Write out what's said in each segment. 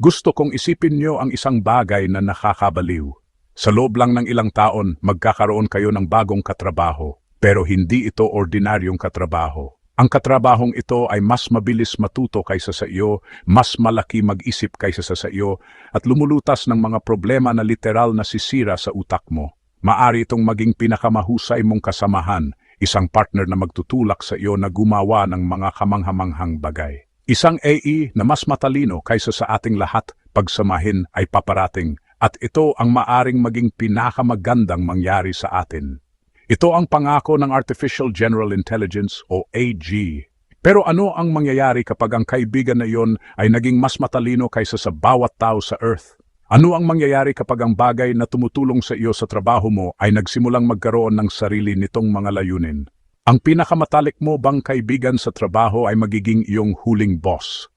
Gusto kong isipin nyo ang isang bagay na nakakabaliw. Sa loob lang ng ilang taon, magkakaroon kayo ng bagong katrabaho. Pero hindi ito ordinaryong katrabaho. Ang katrabahong ito ay mas mabilis matuto kaysa sa iyo, mas malaki mag-isip kaysa sa iyo, at lumulutas ng mga problema na literal na sisira sa utak mo. Maari itong maging pinakamahusay mong kasamahan, isang partner na magtutulak sa iyo na gumawa ng mga kamanghamanghang bagay. Isang AE na mas matalino kaysa sa ating lahat pagsamahin ay paparating at ito ang maaring maging pinakamagandang mangyari sa atin. Ito ang pangako ng Artificial General Intelligence o AG. Pero ano ang mangyayari kapag ang kaibigan na iyon ay naging mas matalino kaysa sa bawat tao sa Earth? Ano ang mangyayari kapag ang bagay na tumutulong sa iyo sa trabaho mo ay nagsimulang magkaroon ng sarili nitong mga layunin? Ang pinakamatalik mo bang kaibigan sa trabaho ay magiging iyong huling boss?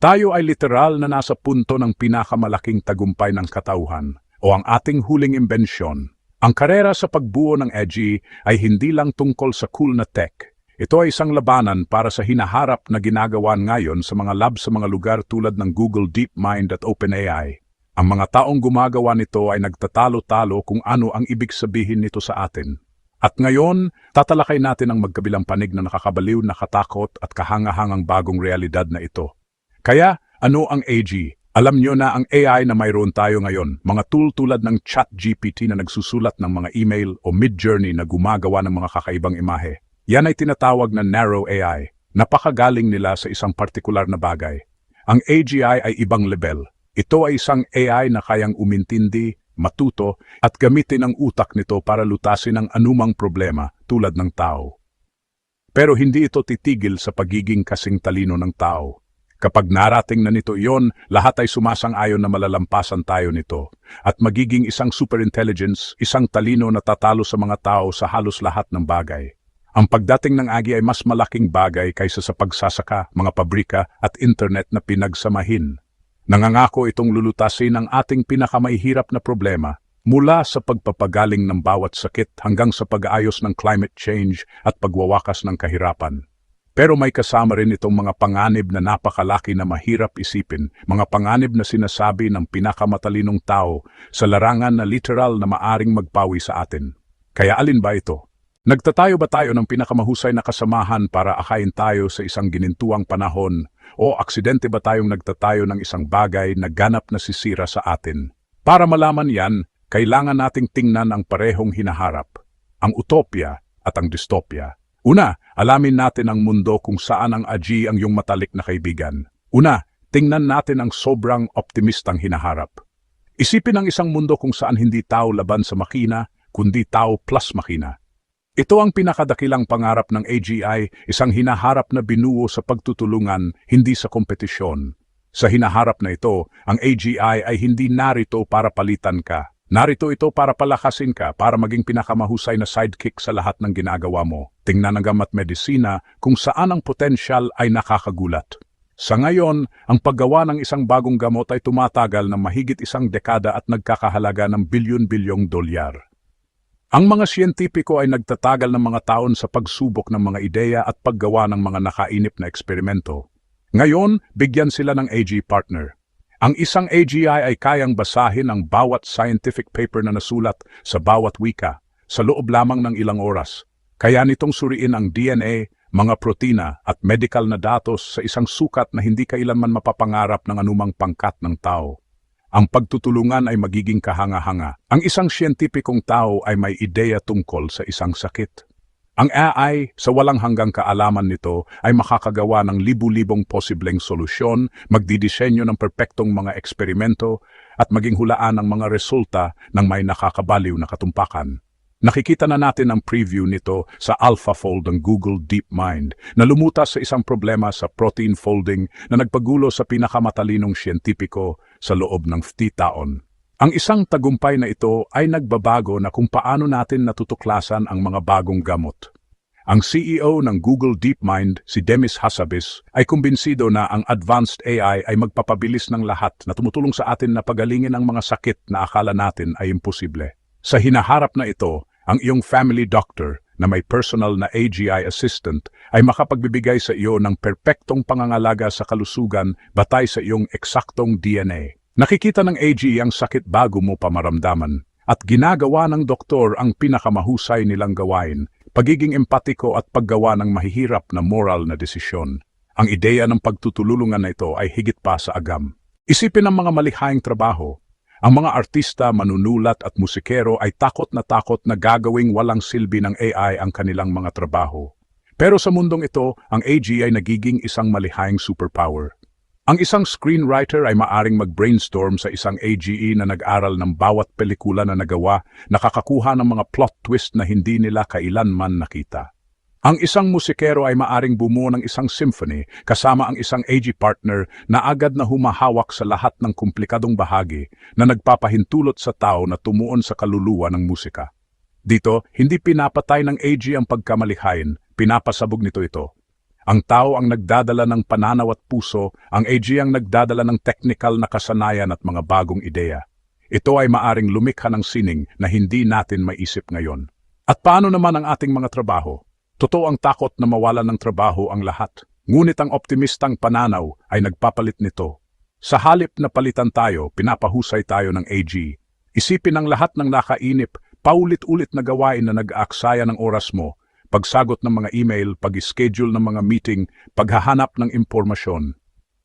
Tayo ay literal na nasa punto ng pinakamalaking tagumpay ng katauhan o ang ating huling imbensyon. Ang karera sa pagbuo ng EDGI ay hindi lang tungkol sa cool na tech. Ito ay isang labanan para sa hinaharap na ginagawa ngayon sa mga lab sa mga lugar tulad ng Google DeepMind at OpenAI. Ang mga taong gumagawa nito ay nagtatalo-talo kung ano ang ibig sabihin nito sa atin. At ngayon, tatalakay natin ang magkabilang panig na nakakabaliw, nakatakot at kahangahangang bagong realidad na ito. Kaya, ano ang AG? Alam nyo na ang AI na mayroon tayo ngayon, mga tool tulad ng ChatGPT na nagsusulat ng mga email o Midjourney na gumagawa ng mga kakaibang imahe. Yan ay tinatawag na narrow AI. Napakagaling nila sa isang partikular na bagay. Ang AGI ay ibang level. Ito ay isang AI na kayang umintindi, matuto, at gamitin ang utak nito para lutasin ang anumang problema tulad ng tao. Pero hindi ito titigil sa pagiging kasing talino ng tao. Kapag narating na nito iyon, lahat ay sumasang-ayon na malalampasan tayo nito at magiging isang superintelligence, isang talino na tatalo sa mga tao sa halos lahat ng bagay. Ang pagdating ng agi ay mas malaking bagay kaysa sa pagsasaka, mga pabrika at internet na pinagsamahin. Nangangako itong lulutasin ang ating pinakamahihirap na problema mula sa pagpapagaling ng bawat sakit hanggang sa pag-aayos ng climate change at pagwawakas ng kahirapan. Pero may kasama rin itong mga panganib na napakalaki na mahirap isipin, mga panganib na sinasabi ng pinakamatalinong tao sa larangan na literal na maaring magpawi sa atin. Kaya alin ba ito? Nagtatayo ba tayo ng pinakamahusay na kasamahan para akayin tayo sa isang ginintuang panahon o aksidente ba tayong nagtatayo ng isang bagay na ganap na sisira sa atin? Para malaman yan, kailangan nating tingnan ang parehong hinaharap, ang utopia at ang dystopia. Una, alamin natin ang mundo kung saan ang aji ang iyong matalik na kaibigan. Una, tingnan natin ang sobrang optimistang hinaharap. Isipin ang isang mundo kung saan hindi tao laban sa makina, kundi tao plus makina. Ito ang pinakadakilang pangarap ng AGI, isang hinaharap na binuo sa pagtutulungan, hindi sa kompetisyon. Sa hinaharap na ito, ang AGI ay hindi narito para palitan ka. Narito ito para palakasin ka, para maging pinakamahusay na sidekick sa lahat ng ginagawa mo. Tingnan ang gamat medisina kung saan ang potensyal ay nakakagulat. Sa ngayon, ang paggawa ng isang bagong gamot ay tumatagal ng mahigit isang dekada at nagkakahalaga ng bilyon-bilyong dolyar. Ang mga siyentipiko ay nagtatagal ng mga taon sa pagsubok ng mga ideya at paggawa ng mga nakainip na eksperimento. Ngayon, bigyan sila ng AG partner. Ang isang AGI ay kayang basahin ang bawat scientific paper na nasulat sa bawat wika sa loob lamang ng ilang oras. Kaya nitong suriin ang DNA, mga protina at medical na datos sa isang sukat na hindi kailanman mapapangarap ng anumang pangkat ng tao. Ang pagtutulungan ay magiging kahanga-hanga. Ang isang siyentipikong tao ay may ideya tungkol sa isang sakit. Ang AI, sa walang hanggang kaalaman nito, ay makakagawa ng libu-libong posibleng solusyon, magdidisenyo ng perpektong mga eksperimento, at maging hulaan ng mga resulta ng may nakakabaliw na katumpakan. Nakikita na natin ang preview nito sa AlphaFold ng Google DeepMind na lumutas sa isang problema sa protein folding na nagpagulo sa pinakamatalinong siyentipiko sa loob ng 50 taon. Ang isang tagumpay na ito ay nagbabago na kung paano natin natutuklasan ang mga bagong gamot. Ang CEO ng Google DeepMind, si Demis Hassabis, ay kumbinsido na ang advanced AI ay magpapabilis ng lahat na tumutulong sa atin na pagalingin ang mga sakit na akala natin ay imposible. Sa hinaharap na ito, ang iyong family doctor na may personal na AGI assistant ay makapagbibigay sa iyo ng perpektong pangangalaga sa kalusugan batay sa iyong eksaktong DNA. Nakikita ng AGI ang sakit bago mo pa maramdaman at ginagawa ng doktor ang pinakamahusay nilang gawain, pagiging empatiko at paggawa ng mahihirap na moral na desisyon. Ang ideya ng pagtutulungan na ito ay higit pa sa agam. Isipin ang mga malikhaing trabaho. Ang mga artista, manunulat at musikero ay takot na takot na gagawing walang silbi ng AI ang kanilang mga trabaho. Pero sa mundong ito, ang AG ay nagiging isang malihaying superpower. Ang isang screenwriter ay maaring mag-brainstorm sa isang AGE na nag-aral ng bawat pelikula na nagawa, nakakakuha ng mga plot twist na hindi nila kailanman nakita. Ang isang musikero ay maaring bumuo ng isang symphony kasama ang isang AG partner na agad na humahawak sa lahat ng komplikadong bahagi na nagpapahintulot sa tao na tumuon sa kaluluwa ng musika. Dito, hindi pinapatay ng AG ang pagkamalihain, pinapasabog nito ito. Ang tao ang nagdadala ng pananaw at puso, ang AG ang nagdadala ng technical na kasanayan at mga bagong ideya. Ito ay maaring lumikha ng sining na hindi natin maisip ngayon. At paano naman ang ating mga trabaho? Totoo ang takot na mawalan ng trabaho ang lahat. Ngunit ang optimistang pananaw ay nagpapalit nito. Sa halip na palitan tayo, pinapahusay tayo ng AG. Isipin ang lahat ng nakainip, paulit-ulit na gawain na nag-aaksaya ng oras mo, pagsagot ng mga email, pag-schedule ng mga meeting, paghahanap ng impormasyon.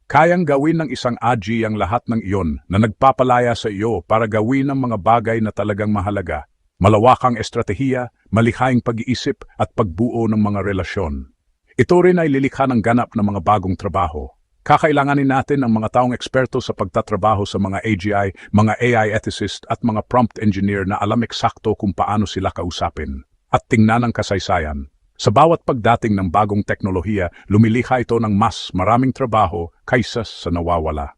Kayang gawin ng isang AG ang lahat ng iyon na nagpapalaya sa iyo para gawin ang mga bagay na talagang mahalaga malawakang estratehiya, malikhaing pag-iisip at pagbuo ng mga relasyon. Ito rin ay lilikha ng ganap ng mga bagong trabaho. Kakailanganin natin ang mga taong eksperto sa pagtatrabaho sa mga AGI, mga AI ethicist at mga prompt engineer na alam eksakto kung paano sila kausapin. At tingnan ang kasaysayan. Sa bawat pagdating ng bagong teknolohiya, lumilikha ito ng mas maraming trabaho kaysa sa nawawala.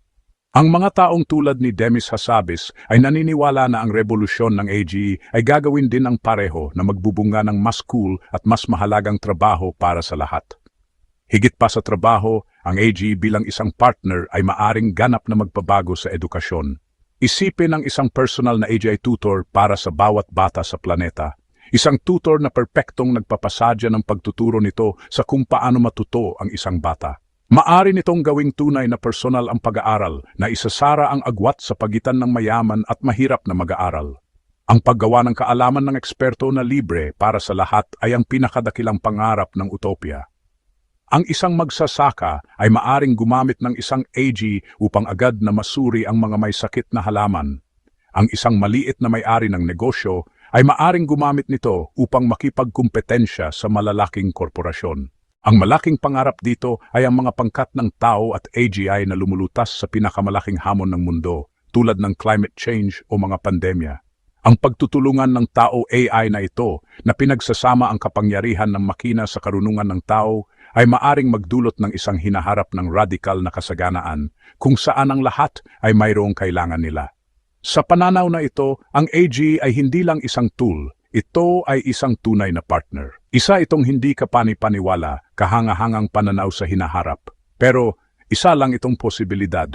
Ang mga taong tulad ni Demis Hassabis ay naniniwala na ang revolusyon ng AGE ay gagawin din ang pareho na magbubunga ng mas cool at mas mahalagang trabaho para sa lahat. Higit pa sa trabaho, ang AGE bilang isang partner ay maaring ganap na magpabago sa edukasyon. Isipin ang isang personal na AGI tutor para sa bawat bata sa planeta. Isang tutor na perpektong nagpapasadya ng pagtuturo nito sa kung paano matuto ang isang bata. Maari nitong gawing tunay na personal ang pag-aaral na isasara ang agwat sa pagitan ng mayaman at mahirap na mag-aaral. Ang paggawa ng kaalaman ng eksperto na libre para sa lahat ay ang pinakadakilang pangarap ng utopia. Ang isang magsasaka ay maaring gumamit ng isang AG upang agad na masuri ang mga may sakit na halaman. Ang isang maliit na may-ari ng negosyo ay maaring gumamit nito upang makipagkumpetensya sa malalaking korporasyon. Ang malaking pangarap dito ay ang mga pangkat ng tao at AGI na lumulutas sa pinakamalaking hamon ng mundo, tulad ng climate change o mga pandemya. Ang pagtutulungan ng tao AI na ito na pinagsasama ang kapangyarihan ng makina sa karunungan ng tao ay maaring magdulot ng isang hinaharap ng radikal na kasaganaan kung saan ang lahat ay mayroong kailangan nila. Sa pananaw na ito, ang AG ay hindi lang isang tool, ito ay isang tunay na partner. Isa itong hindi ka panipaniwala, kahangahangang pananaw sa hinaharap. Pero isa lang itong posibilidad.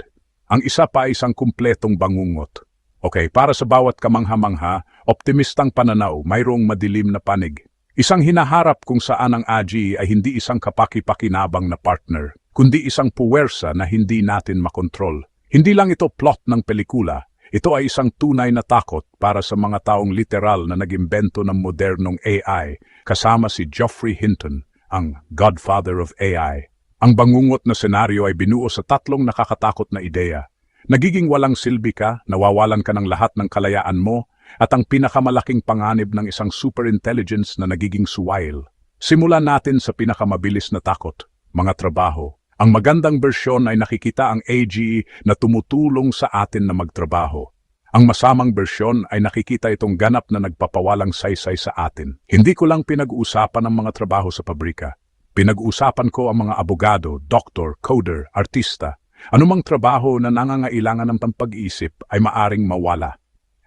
Ang isa pa ay isang kumpletong bangungot. Okay, para sa bawat kamangha-mangha, optimistang pananaw, mayroong madilim na panig. Isang hinaharap kung saan ang AG ay hindi isang kapaki-pakinabang na partner, kundi isang puwersa na hindi natin makontrol. Hindi lang ito plot ng pelikula, ito ay isang tunay na takot para sa mga taong literal na nagimbento ng modernong AI kasama si Geoffrey Hinton, ang godfather of AI. Ang bangungot na senaryo ay binuo sa tatlong nakakatakot na ideya. Nagiging walang silbi ka, nawawalan ka ng lahat ng kalayaan mo, at ang pinakamalaking panganib ng isang superintelligence na nagiging suwail. Simulan natin sa pinakamabilis na takot, mga trabaho. Ang magandang bersyon ay nakikita ang AGE na tumutulong sa atin na magtrabaho. Ang masamang bersyon ay nakikita itong ganap na nagpapawalang saysay sa atin. Hindi ko lang pinag-uusapan ang mga trabaho sa pabrika. Pinag-uusapan ko ang mga abogado, doktor, coder, artista. Anumang trabaho na nangangailangan ng pampag-isip ay maaring mawala.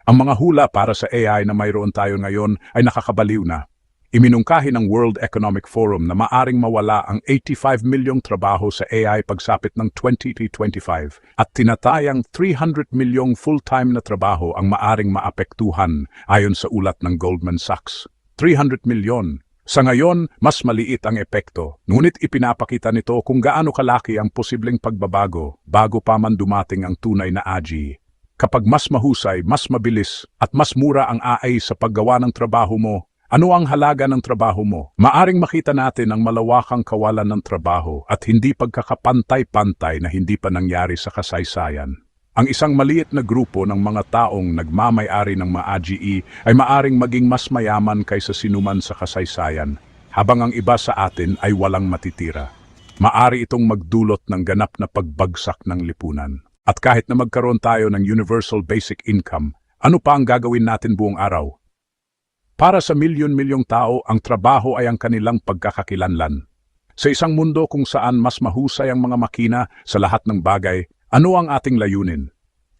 Ang mga hula para sa AI na mayroon tayo ngayon ay nakakabaliw na. Iminungkahi ng World Economic Forum na maaring mawala ang 85 milyong trabaho sa AI pagsapit ng 2025 at tinatayang 300 milyong full-time na trabaho ang maaring maapektuhan ayon sa ulat ng Goldman Sachs. 300 milyon. Sa ngayon, mas maliit ang epekto, ngunit ipinapakita nito kung gaano kalaki ang posibleng pagbabago bago pa man dumating ang tunay na AGI. Kapag mas mahusay, mas mabilis, at mas mura ang AI sa paggawa ng trabaho mo, ano ang halaga ng trabaho mo? Maaring makita natin ang malawakang kawalan ng trabaho at hindi pagkakapantay-pantay na hindi pa nangyari sa kasaysayan. Ang isang maliit na grupo ng mga taong nagmamay-ari ng mga AGE ay maaring maging mas mayaman kaysa sinuman sa kasaysayan, habang ang iba sa atin ay walang matitira. Maari itong magdulot ng ganap na pagbagsak ng lipunan. At kahit na magkaroon tayo ng universal basic income, ano pa ang gagawin natin buong araw? Para sa milyon-milyong tao, ang trabaho ay ang kanilang pagkakakilanlan. Sa isang mundo kung saan mas mahusay ang mga makina sa lahat ng bagay, ano ang ating layunin?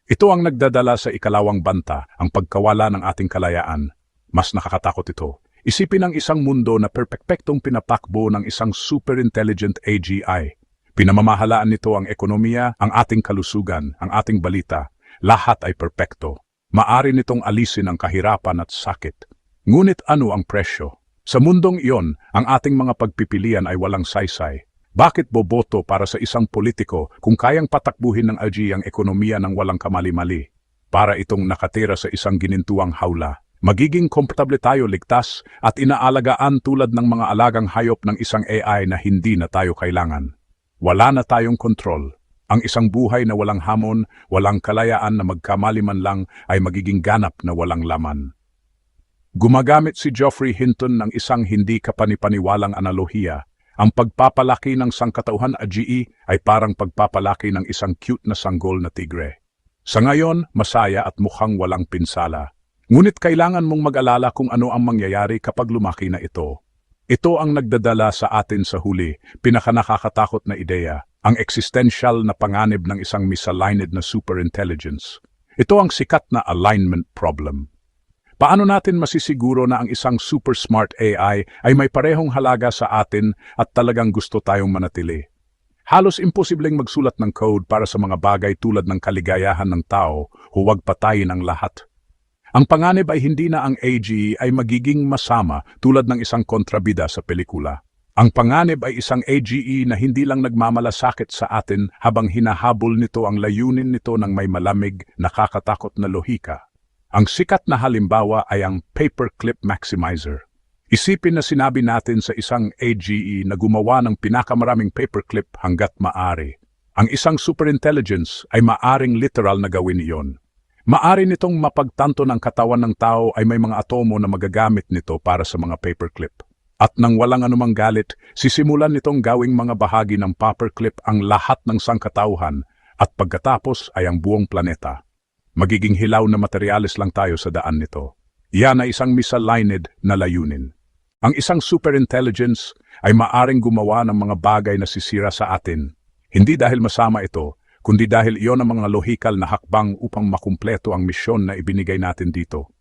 Ito ang nagdadala sa ikalawang banta, ang pagkawala ng ating kalayaan. Mas nakakatakot ito. Isipin ang isang mundo na perpekpektong pinatakbo ng isang super intelligent AGI. Pinamamahalaan nito ang ekonomiya, ang ating kalusugan, ang ating balita. Lahat ay perpekto. Maari nitong alisin ang kahirapan at sakit. Ngunit ano ang presyo? Sa mundong iyon, ang ating mga pagpipilian ay walang saysay. Bakit boboto para sa isang politiko kung kayang patakbuhin ng LG ang ekonomiya ng walang kamali-mali? Para itong nakatira sa isang ginintuang hawla. Magiging komportable tayo ligtas at inaalagaan tulad ng mga alagang hayop ng isang AI na hindi na tayo kailangan. Wala na tayong kontrol. Ang isang buhay na walang hamon, walang kalayaan na magkamali man lang ay magiging ganap na walang laman. Gumagamit si Geoffrey Hinton ng isang hindi kapanipaniwalang analohiya ang pagpapalaki ng sangkatauhan AGE ay parang pagpapalaki ng isang cute na sanggol na tigre. Sa ngayon, masaya at mukhang walang pinsala. Ngunit kailangan mong mag-alala kung ano ang mangyayari kapag lumaki na ito. Ito ang nagdadala sa atin sa huli, pinakanakakatakot na ideya, ang existential na panganib ng isang misaligned na superintelligence. Ito ang sikat na alignment problem. Paano natin masisiguro na ang isang super smart AI ay may parehong halaga sa atin at talagang gusto tayong manatili? Halos imposibleng magsulat ng code para sa mga bagay tulad ng kaligayahan ng tao, huwag patayin ang lahat. Ang panganib ay hindi na ang AG ay magiging masama tulad ng isang kontrabida sa pelikula. Ang panganib ay isang AGE na hindi lang nagmamalasakit sa atin habang hinahabol nito ang layunin nito ng may malamig, nakakatakot na lohika. Ang sikat na halimbawa ay ang paperclip maximizer. Isipin na sinabi natin sa isang AGE na gumawa ng pinakamaraming paperclip hanggat maari. Ang isang superintelligence ay maaring literal na gawin iyon. Maari nitong mapagtanto ng katawan ng tao ay may mga atomo na magagamit nito para sa mga paperclip. At nang walang anumang galit, sisimulan nitong gawing mga bahagi ng paperclip ang lahat ng sangkatauhan at pagkatapos ay ang buong planeta. Magiging hilaw na materyales lang tayo sa daan nito. Yan ay isang misaligned na layunin. Ang isang superintelligence ay maaring gumawa ng mga bagay na sisira sa atin. Hindi dahil masama ito, kundi dahil iyon ang mga lohikal na hakbang upang makumpleto ang misyon na ibinigay natin dito.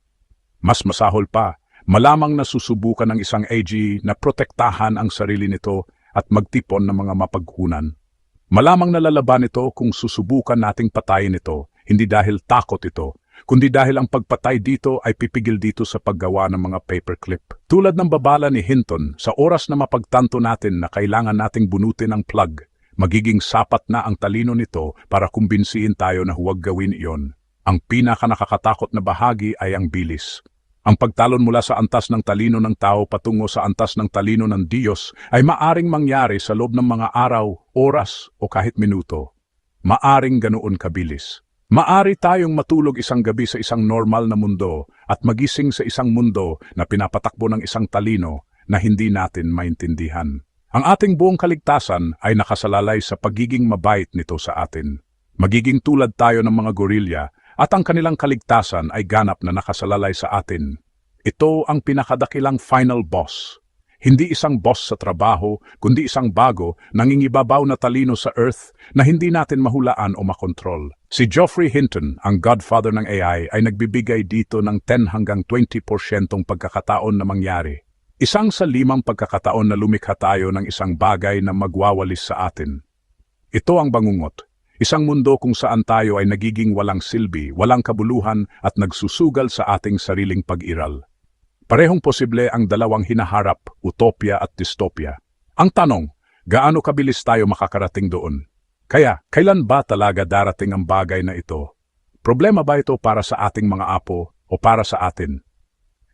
Mas masahol pa, malamang na susubukan ng isang AG na protektahan ang sarili nito at magtipon ng mga mapaghunan. Malamang nalalaban ito kung susubukan nating patayin ito hindi dahil takot ito, kundi dahil ang pagpatay dito ay pipigil dito sa paggawa ng mga paperclip. Tulad ng babala ni Hinton, sa oras na mapagtanto natin na kailangan nating bunutin ang plug, magiging sapat na ang talino nito para kumbinsihin tayo na huwag gawin iyon. Ang pinaka nakakatakot na bahagi ay ang bilis. Ang pagtalon mula sa antas ng talino ng tao patungo sa antas ng talino ng Diyos ay maaring mangyari sa loob ng mga araw, oras o kahit minuto. Maaring ganoon kabilis. Maari tayong matulog isang gabi sa isang normal na mundo at magising sa isang mundo na pinapatakbo ng isang talino na hindi natin maintindihan. Ang ating buong kaligtasan ay nakasalalay sa pagiging mabait nito sa atin. Magiging tulad tayo ng mga gorilya at ang kanilang kaligtasan ay ganap na nakasalalay sa atin. Ito ang pinakadakilang final boss hindi isang boss sa trabaho, kundi isang bago, nangingibabaw na talino sa Earth na hindi natin mahulaan o makontrol. Si Geoffrey Hinton, ang godfather ng AI, ay nagbibigay dito ng 10 hanggang 20% pagkakataon na mangyari. Isang sa limang pagkakataon na lumikha tayo ng isang bagay na magwawalis sa atin. Ito ang bangungot. Isang mundo kung saan tayo ay nagiging walang silbi, walang kabuluhan at nagsusugal sa ating sariling pag-iral. Parehong posible ang dalawang hinaharap, utopia at dystopia. Ang tanong, gaano kabilis tayo makakarating doon? Kaya, kailan ba talaga darating ang bagay na ito? Problema ba ito para sa ating mga apo o para sa atin?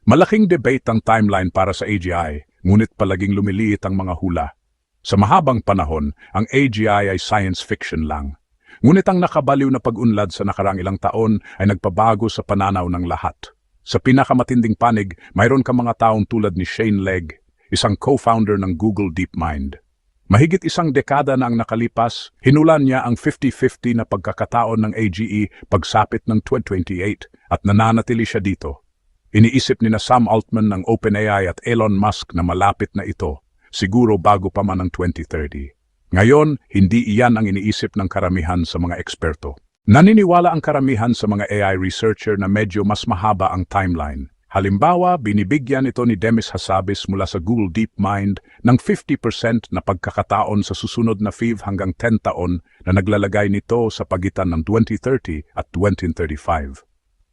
Malaking debate ang timeline para sa AGI, ngunit palaging lumiliit ang mga hula. Sa mahabang panahon, ang AGI ay science fiction lang. Ngunit ang nakabaliw na pag-unlad sa nakarang ilang taon ay nagpabago sa pananaw ng lahat. Sa pinakamatinding panig, mayroon ka mga taong tulad ni Shane Legg, isang co-founder ng Google DeepMind. Mahigit isang dekada na ang nakalipas, hinulan niya ang 50-50 na pagkakataon ng AGE pagsapit ng 2028 at nananatili siya dito. Iniisip ni na Sam Altman ng OpenAI at Elon Musk na malapit na ito, siguro bago pa man ang 2030. Ngayon, hindi iyan ang iniisip ng karamihan sa mga eksperto. Naniniwala ang karamihan sa mga AI researcher na medyo mas mahaba ang timeline. Halimbawa, binibigyan ito ni Demis Hassabis mula sa Google DeepMind ng 50% na pagkakataon sa susunod na 5 hanggang 10 taon na naglalagay nito sa pagitan ng 2030 at 2035.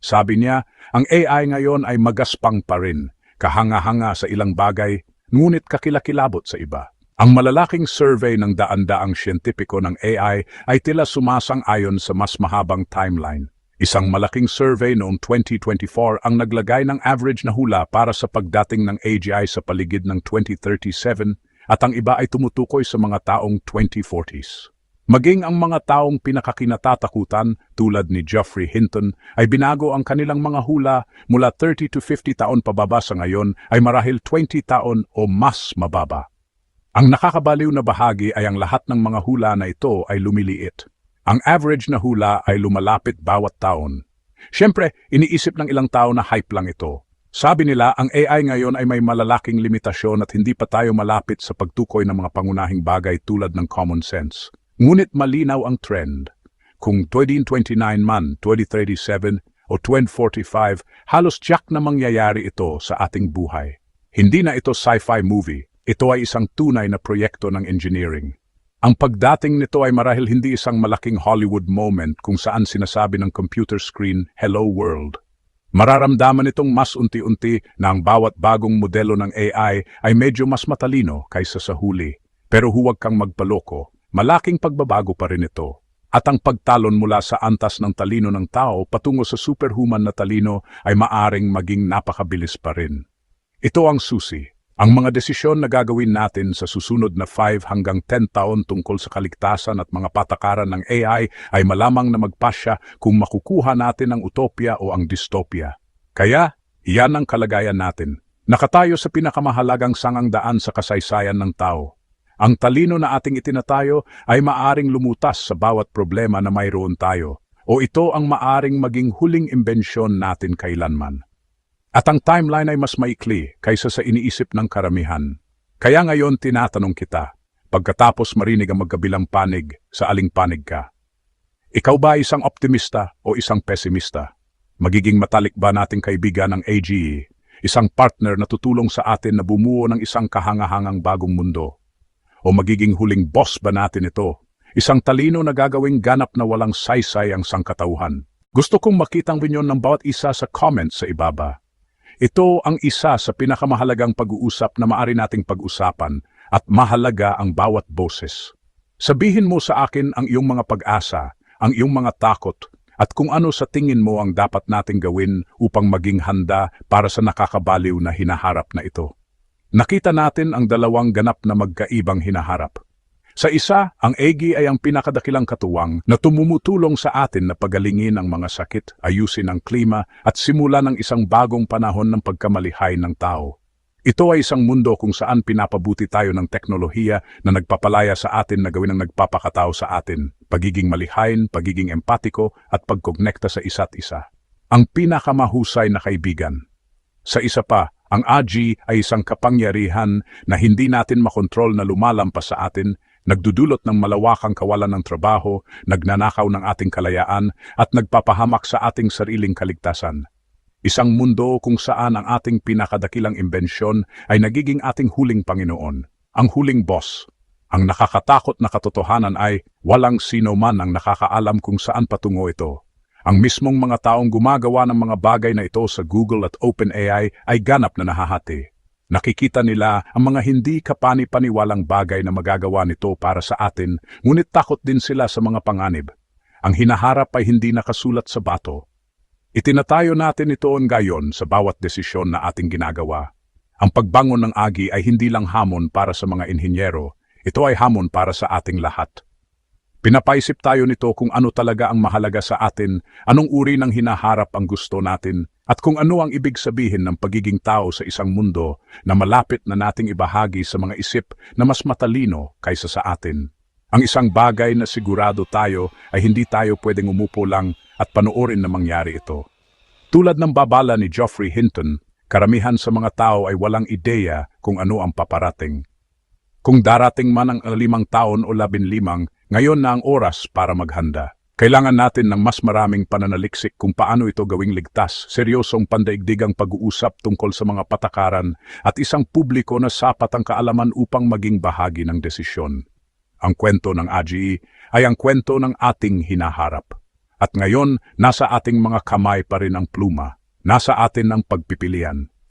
Sabi niya, ang AI ngayon ay magaspang pa rin, kahanga-hanga sa ilang bagay, ngunit kakilakilabot sa iba. Ang malalaking survey ng daan-daang siyentipiko ng AI ay tila sumasang-ayon sa mas mahabang timeline. Isang malaking survey noong 2024 ang naglagay ng average na hula para sa pagdating ng AGI sa paligid ng 2037 at ang iba ay tumutukoy sa mga taong 2040s. Maging ang mga taong pinakakinatatakutan tulad ni Geoffrey Hinton ay binago ang kanilang mga hula mula 30 to 50 taon pababa sa ngayon ay marahil 20 taon o mas mababa. Ang nakakabaliw na bahagi ay ang lahat ng mga hula na ito ay lumiliit. Ang average na hula ay lumalapit bawat taon. Siyempre, iniisip ng ilang tao na hype lang ito. Sabi nila, ang AI ngayon ay may malalaking limitasyon at hindi pa tayo malapit sa pagtukoy ng mga pangunahing bagay tulad ng common sense. Ngunit malinaw ang trend. Kung 2029 man, 2037 o 2045, halos jack na mangyayari ito sa ating buhay. Hindi na ito sci-fi movie, ito ay isang tunay na proyekto ng engineering. Ang pagdating nito ay marahil hindi isang malaking Hollywood moment kung saan sinasabi ng computer screen, Hello World. Mararamdaman itong mas unti-unti na ang bawat bagong modelo ng AI ay medyo mas matalino kaysa sa huli. Pero huwag kang magpaloko, malaking pagbabago pa rin ito. At ang pagtalon mula sa antas ng talino ng tao patungo sa superhuman na talino ay maaring maging napakabilis pa rin. Ito ang susi. Ang mga desisyon na gagawin natin sa susunod na 5 hanggang 10 taon tungkol sa kaligtasan at mga patakaran ng AI ay malamang na magpasya kung makukuha natin ang utopia o ang dystopia. Kaya, iyan ang kalagayan natin. Nakatayo sa pinakamahalagang sangang daan sa kasaysayan ng tao. Ang talino na ating itinatayo ay maaring lumutas sa bawat problema na mayroon tayo, o ito ang maaring maging huling imbensyon natin kailanman. At ang timeline ay mas maikli kaysa sa iniisip ng karamihan. Kaya ngayon tinatanong kita, pagkatapos marinig ang magkabilang panig, sa aling panig ka? Ikaw ba isang optimista o isang pesimista? Magiging matalik ba nating kaibigan ng AGE, isang partner na tutulong sa atin na bumuo ng isang kahangahangang bagong mundo? O magiging huling boss ba natin ito, isang talino na gagawing ganap na walang saysay ang sangkatauhan? Gusto kong makitang binyon ng bawat isa sa comments sa ibaba. Ito ang isa sa pinakamahalagang pag-uusap na maari nating pag-usapan at mahalaga ang bawat boses. Sabihin mo sa akin ang iyong mga pag-asa, ang iyong mga takot, at kung ano sa tingin mo ang dapat nating gawin upang maging handa para sa nakakabaliw na hinaharap na ito. Nakita natin ang dalawang ganap na magkaibang hinaharap. Sa isa, ang EGI ay ang pinakadakilang katuwang na tumumutulong sa atin na pagalingin ang mga sakit, ayusin ang klima at simula ng isang bagong panahon ng pagkamalihay ng tao. Ito ay isang mundo kung saan pinapabuti tayo ng teknolohiya na nagpapalaya sa atin na gawin ang nagpapakatao sa atin, pagiging malihain, pagiging empatiko at pagkognekta sa isa't isa. Ang pinakamahusay na kaibigan. Sa isa pa, ang AGI ay isang kapangyarihan na hindi natin makontrol na lumalampas sa atin nagdudulot ng malawakang kawalan ng trabaho, nagnanakaw ng ating kalayaan at nagpapahamak sa ating sariling kaligtasan. Isang mundo kung saan ang ating pinakadakilang imbensyon ay nagiging ating huling Panginoon, ang huling boss. Ang nakakatakot na katotohanan ay walang sino man ang nakakaalam kung saan patungo ito. Ang mismong mga taong gumagawa ng mga bagay na ito sa Google at OpenAI ay ganap na nahahati. Nakikita nila ang mga hindi kapani-paniwalang bagay na magagawa nito para sa atin, ngunit takot din sila sa mga panganib. Ang hinaharap ay hindi nakasulat sa bato. Itinatayo natin ito ngayon sa bawat desisyon na ating ginagawa. Ang pagbangon ng agi ay hindi lang hamon para sa mga inhinyero, ito ay hamon para sa ating lahat. Pinapaisip tayo nito kung ano talaga ang mahalaga sa atin, anong uri ng hinaharap ang gusto natin, at kung ano ang ibig sabihin ng pagiging tao sa isang mundo na malapit na nating ibahagi sa mga isip na mas matalino kaysa sa atin. Ang isang bagay na sigurado tayo ay hindi tayo pwedeng umupo lang at panoorin na mangyari ito. Tulad ng babala ni Geoffrey Hinton, karamihan sa mga tao ay walang ideya kung ano ang paparating. Kung darating man ang limang taon o labinlimang, ngayon na ang oras para maghanda. Kailangan natin ng mas maraming pananaliksik kung paano ito gawing ligtas, seryosong pandaigdigang pag-uusap tungkol sa mga patakaran at isang publiko na sapat ang kaalaman upang maging bahagi ng desisyon. Ang kwento ng AGE ay ang kwento ng ating hinaharap. At ngayon, nasa ating mga kamay pa rin ang pluma. Nasa atin ang pagpipilian.